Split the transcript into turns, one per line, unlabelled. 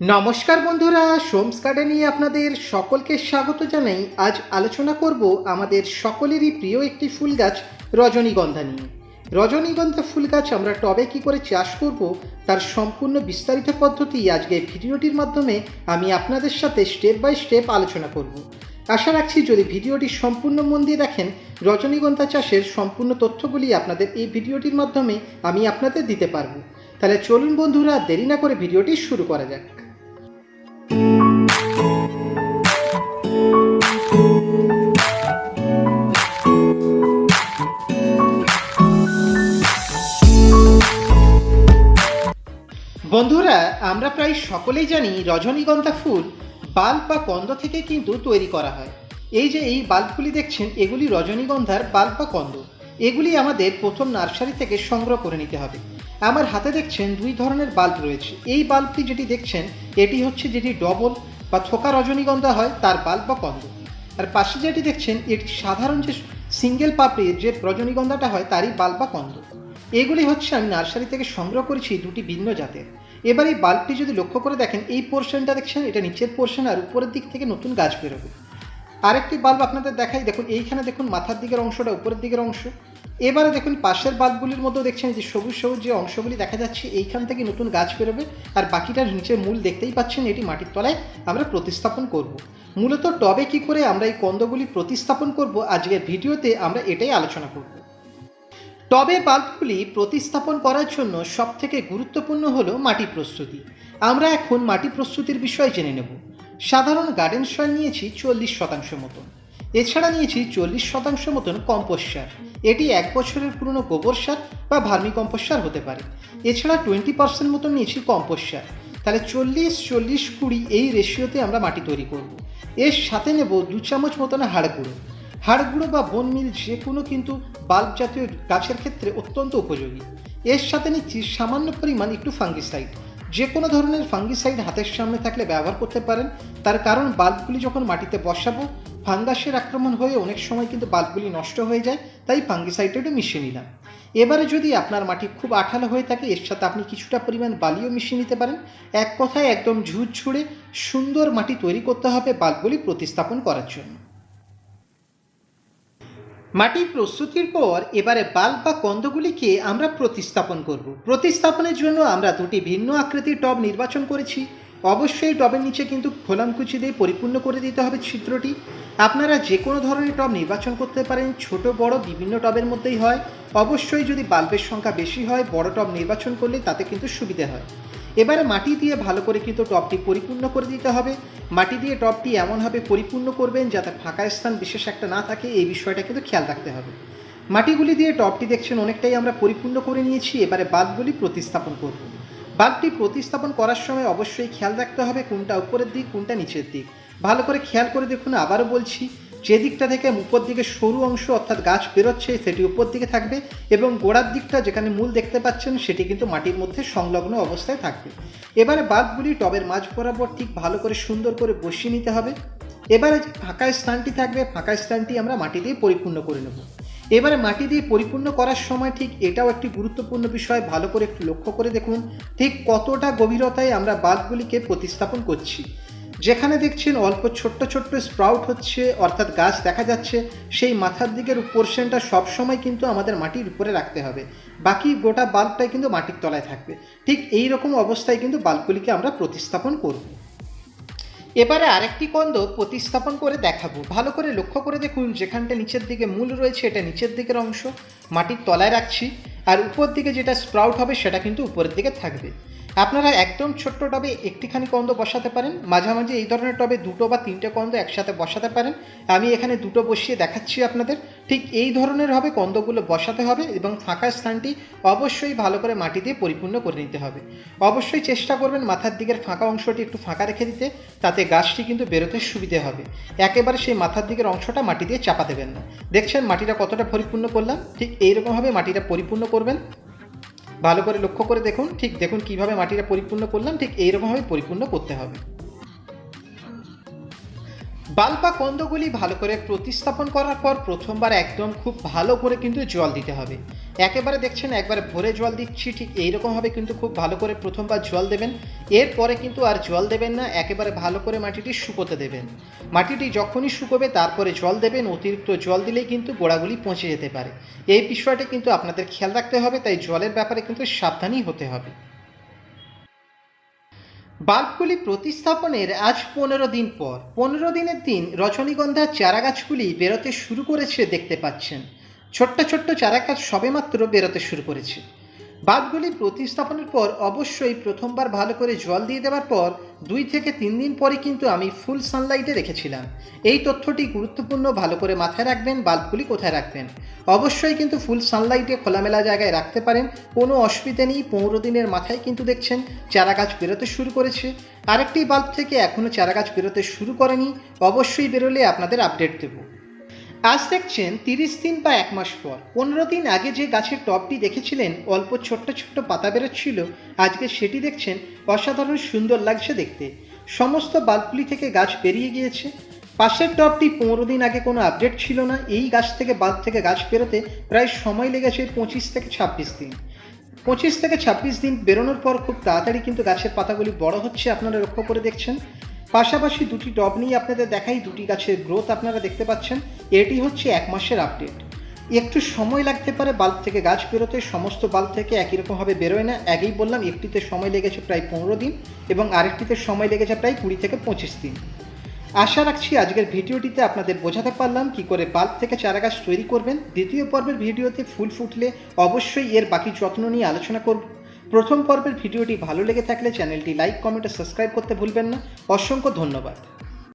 নমস্কার বন্ধুরা, সোমস গার্ডেনে আপনাদের সকলকে স্বাগত জানাই। আজ আলোচনা করব আমাদের সকলেরই প্রিয় একটি ফুল গাছ, রজনীগন্ধা নিয়ে। রজনীগন্ধা ফুল গাছ আমরা টবে কী করে চাষ করব, তার সম্পূর্ণ বিস্তারিত পদ্ধতি আজকে ভিডিওটির মাধ্যমে আমি আপনাদের সাথে স্টেপ বাই স্টেপ আলোচনা করব। আশা রাখছি যদি ভিডিওটি সম্পূর্ণ মন দিয়ে দেখেন, রজনীগন্ধা চাষের সম্পূর্ণ তথ্যগুলি আপনাদের এই ভিডিওটির মাধ্যমে আমি আপনাদের দিতে পারব। তাহলে চলুন বন্ধুরা, দেরি না করে ভিডিওটি শুরু করা যাক। বন্ধুরা, আমরা প্রায় সকলেই জানি রজনীগন্ধা ফুল বাল্ব বা কন্দ থেকে কিন্তু তৈরি করা হয়। এই যে এই বাল্বগুলি দেখছেন, এগুলি রজনীগন্ধার বাল্ব বা কন্দ। এগুলি আমাদের প্রথম নার্সারি থেকে সংগ্রহ করে নিতে হবে। আমার হাতে দেখছেন দুই ধরনের বাল্ব রয়েছে। এই বাল্বটি যেটি দেখছেন, এটি হচ্ছে যেটি ডবল বা থোকা রজনীগন্ধা হয়, তার বাল্ব বা কন্দ। আর পাশে যেটি দেখছেন, এটি সাধারণ যে সিঙ্গেল পাপড়ির যে রজনীগন্ধাটা হয়, তারই বাল্ব বা কন্দ। এগুলি হচ্ছে আমি নার্সারি থেকে সংগ্রহ করেছি দুটি ভিন্ন জাতের। এবার এই বাল্বটি যদি লক্ষ্য করে দেখেন, এই পোর্শনটা দেখছেন, এটা নিচের পোর্শন আর উপরের দিক থেকে নতুন গাছ বেরোবে। আরেকটি বাল্ব আপনাদের দেখাই, দেখুন, এইখানে দেখুন মাথার দিকের অংশটা, উপরের দিকের অংশ। এবারে দেখুন পাশের বাল্বগুলির মধ্যে দেখছেন যে সবুজ সবুজ যে অংশগুলি দেখা যাচ্ছে, এইখান থেকে নতুন গাছ বেরোবে। আর বাকিটার নিচের মূল দেখতেই পাচ্ছেন, এটি মাটির তলায় আমরা প্রতিস্থাপন করব। মূলত টবে কি করে আমরা এই কন্দগুলি প্রতিস্থাপন করব, আজকের ভিডিওতে আমরা এটাই আলোচনা করব। টবে বাল্বগুলি প্রতিস্থাপন করার জন্য সবথেকে গুরুত্বপূর্ণ হলো মাটি প্রস্তুতি। আমরা এখন মাটি প্রস্তুতির বিষয় জেনে নেব। সাধারণ গার্ডেন সয়েল নিয়েছি চল্লিশ শতাংশ মতন। এছাড়া নিয়েছি চল্লিশ শতাংশ মতন কম্পোস্ট সার। এটি এক বছরের পুরনো গোবর সার বা ভার্মি কম্পোস্ট সার হতে পারে। এছাড়া টোয়েন্টি পার্সেন্ট মতন নিয়েছি কম্পোস্ট সার। তাহলে চল্লিশ চল্লিশ, কুড়ি এই রেশিওতে আমরা মাটি তৈরি করব। এর সাথে নেব দু চামচ মতন হাড় গুঁড়ো। হাড় গুঁড়ো বা বন মিল যে কোনো কিন্তু বাল্ব জাতীয় গাছের ক্ষেত্রে অত্যন্ত উপযোগী। এর সাথে নিচ্ছি সামান্য পরিমাণ একটু ফাঙ্গিসাইড যে কোনো ধরনের ফাঙ্গিসাইড হাতের সামনে থাকলে ব্যবহার করতে পারেন। তার কারণ বাল্বগুলি যখন মাটিতে বসাবো, ফাঙ্গাসের আক্রমণ হয়ে অনেক সময় কিন্তু বাল্বগুলি নষ্ট হয়ে যায়, তাই ফাঙ্গিসাইডটা একটু মিশিয়ে নিলাম। এবারে যদি আপনার মাটি খুব আঠালো হয়ে থাকে, এর সাথে আপনি কিছুটা পরিমাণ বালিও মিশিয়ে নিতে পারেন। এক কথায় একদম ঝুট ছুড়ে সুন্দর মাটি তৈরি করতে হবে বাল্বগুলি প্রতিস্থাপন করার জন্য। মাটির প্রস্তুতির পর এবারে বাল্ব বা কন্দগুলিকে আমরা প্রতিস্থাপন করব। প্রতিস্থাপনের জন্য আমরা দুটি ভিন্ন আকৃতির টব নির্বাচন করেছি। অবশ্যই টবের নিচে কিন্তু খোলামকুচি দিয়ে পরিপূর্ণ করে দিতে হবে ছিদ্রটি। আপনারা যে কোনো ধরনের টব নির্বাচন করতে পারেন, ছোট, বড়, বিভিন্ন টবের মধ্যেই হয়। অবশ্যই যদি বাল্বের সংখ্যা বেশি হয়, বড় টব নির্বাচন করলে তাতে কিন্তু সুবিধে হয়। এবারে মাটি দিয়ে ভালো করে কিন্তু টবটি পরিপূর্ণ করে দিতে হবে। মাটি দিয়ে টবটি এমনভাবে পরিপূর্ণ করবেন যাতে ফাঁকা স্থান বিশেষ একটা না থাকে, এই বিষয়টা কিন্তু খেয়াল রাখতে হবে। মাটিগুলি দিয়ে টবটি দেখছেন অনেকটাই আমরা পরিপূর্ণ করে নিয়েছি, এবারে বাল্বগুলি প্রতিস্থাপন করব। বাল্বটি প্রতিস্থাপন করার সময় অবশ্যই খেয়াল রাখতে হবে কোনটা উপরের দিক, কোনটা নিচের দিক। ভালো করে খেয়াল করে দেখুন, আবারও বলছি যে দিকটা থেকে উপর দিকে সরু অংশ অর্থাৎ গাছ বেরোচ্ছে, সেটি উপর দিকে থাকবে এবং গোড়ার দিকটা যেখানে মূল দেখতে পাচ্ছেন, সেটি কিন্তু মাটির মধ্যে সংলগ্ন অবস্থায় থাকবে। এবারে বাল্বগুলি টবের মাঝ বরাবর ঠিক ভালো করে সুন্দর করে বসিয়ে নিতে হবে। এবারে যে ফাঁকা স্থানটি থাকবে, ফাঁকা স্থানটি আমরা মাটি দিয়ে পরিপূর্ণ করে নেব। এবারে মাটি দিয়ে পরিপূর্ণ করার সময় ঠিক এটাও একটি গুরুত্বপূর্ণ বিষয়, ভালো করে একটু লক্ষ্য করে দেখুন ঠিক কতটা গভীরতায় আমরা বাল্বগুলিকে প্রতিস্থাপন করছি। যেখানে দেখছেন অল্প ছোট্ট ছোট্ট স্প্রাউট হচ্ছে, অর্থাৎ গাছ দেখা যাচ্ছে, সেই মাথার দিকের পোর্শনটা সবসময় কিন্তু আমাদের মাটির উপরে রাখতে হবে। বাকি গোটা বাল্বটাই কিন্তু মাটির তলায় থাকবে। ঠিক এই রকম অবস্থায় কিন্তু বাল্বগুলিকে আমরা প্রতিস্থাপন করব। এবারে আরেকটি কন্দ প্রতিস্থাপন করে দেখাবো। ভালো করে লক্ষ্য করে দেখুন, যেখানটা নিচের দিকে মূল রয়েছে, এটা নিচের দিকের অংশ। মাটির তলায় রাখছি। আর উপর দিকে যেটা স্প্রাউট হবে, সেটা কিন্তু উপরের দিকে থাকবে। আপনারা একদম ছোট্ট টবে একটিখানি কন্দ বসাতে পারেন, মাঝামাঝি এই ধরনের টবে দুটো বা তিনটে কন্দ একসাথে বসাতে পারেন। আমি এখানে দুটো বসিয়ে দেখাচ্ছি আপনাদের। ঠিক এই ধরনের হবে কন্দগুলো বসাতে হবে এবং ফাঁকা স্থানটি অবশ্যই ভালো করে মাটি দিয়ে পরিপূর্ণ করে নিতে হবে। অবশ্যই চেষ্টা করবেন মাথার দিকের ফাঁকা অংশটি একটু ফাঁকা রেখে দিতে, তাতে গাছটি কিন্তু বেরোতে সুবিধে হবে। একেবারে সেই মাথার দিকের অংশটা মাটি দিয়ে চাপা দেবেন না। দেখছেন মাটিটা কতটা পরিপূর্ণ করলাম? ঠিক এইরকমভাবে মাটিটা পরিপূর্ণ করবেন। ভালো করে লক্ষ্য করে দেখুন, ঠিক দেখুন কীভাবে মাটিটা পরিপূর্ণ করলাম, ঠিক এইরকমভাবে পরিপূর্ণ করতে হবে। বাল্ব কন্দগুলি ভালো করে প্রতিস্থাপন করার পর প্রথমবার একদম খুব ভালো করে কিন্তু জল দিতে হবে। একেবারে দেখছেন, একবারে ভরে জল দিচ্ছি, ঠিক এইরকমভাবে কিন্তু খুব ভালো করে প্রথমবার জল দেবেন। এরপরে কিন্তু আর জল দেবেন না, একেবারে ভালো করে মাটিটি শুকোতে দেবেন। মাটিটি যখনই শুকোবে তারপরে জল দেবেন, অতিরিক্ত জল দিলেই কিন্তু গোড়াগুলি পচে যেতে পারে। এই বিষয়টা কিন্তু আপনাদের খেয়াল রাখতে হবে, তাই জলের ব্যাপারে কিন্তু সাবধানী হতে হবে। বাল্বগুলি প্রতিস্থাপনের আজ পনেরো দিন পর। পনেরো দিনের দিন রজনীগন্ধার চারা গাছগুলি বেরোতে শুরু করেছে দেখতে পাচ্ছেন। ছোট্ট ছোট্ট চারাগাছ সবেমাত্র বেরোতে শুরু করেছে। বাল্বগুলি প্রতিস্থাপনের পর অবশ্যই প্রথমবার ভালো করে জল দিয়ে দেওয়ার পর দুই থেকে তিন দিন পরে কিন্তু আমি ফুল সানলাইটে রেখেছিলাম। এই তথ্যটি গুরুত্বপূর্ণ, ভালো করে মাথায় রাখবেন বাল্বগুলি কোথায় রাখবেন। অবশ্যই কিন্তু ফুল সানলাইটে খোলামেলা জায়গায় রাখতে পারেন, কোনো অসুবিধা নেই, পনেরো দিনের মাথায় কিন্তু দেখছেন চারা গাছ বেরোতে শুরু করেছে। আরেকটি বাল্ব থেকে এখনও চারা গাছ বেরোতে শুরু করেনি, অবশ্যই বেরোলে আপনাদের আপডেট দেবো। আজ দেখছেন তিরিশ দিন বা এক মাস পর। পনেরো দিন আগে যে গাছের টবটি দেখেছিলেন, অল্প ছোট্ট ছোট্ট পাতা বেরোচ্ছিল, আজকে সেটি দেখছেন অসাধারণ সুন্দর লাগছে দেখতে। সমস্ত বাল্বগুলি থেকে গাছ বেরিয়ে গিয়েছে। পাশের টবটি পনেরো দিন আগে কোনো আপডেট ছিল না। এই গাছ থেকে বাল্ব থেকে গাছ বেরোতে প্রায় সময় লেগেছে পঁচিশ থেকে ছাব্বিশ দিন। পঁচিশ থেকে ছাব্বিশ দিন বেরোনোর পর খুব তাড়াতাড়ি কিন্তু গাছের পাতাগুলি বড় হচ্ছে, আপনারা লক্ষ্য করে দেখছেন। পাশাপাশি দুটি টব নিয়ে আপনাদের দেখাই দুটি গাছের গ্রোথ আপনারা দেখতে পাচ্ছেন। এটি হচ্ছে এক মাসের আপডেট। একটু সময় লাগতে পারে বাল্ব থেকে গাছ বেরোতে, সমস্ত বাল্ব থেকে একই রকমভাবে বেরোয় না। আগেই বললাম, একটিতে সময় লেগেছে প্রায় পনেরো দিন এবং আরেকটিতে সময় লেগেছে প্রায় কুড়ি থেকে পঁচিশ দিন। আশা রাখছি আজকের ভিডিওটিতে আপনাদের বোঝাতে পারলাম কি করে বাল্ব থেকে চারা গাছ তৈরি করবেন। দ্বিতীয় পর্বের ভিডিওতে ফুল ফুটলে অবশ্যই এর বাকি যত্ন নিয়ে আলোচনা করব। প্রথম পর্বের ভিডিওটি ভালো লেগে থাকলে চ্যানেলটি লাইক, কমেন্ট ও সাবস্ক্রাইব করতে ভুলবেন না। অসংখ্য ধন্যবাদ।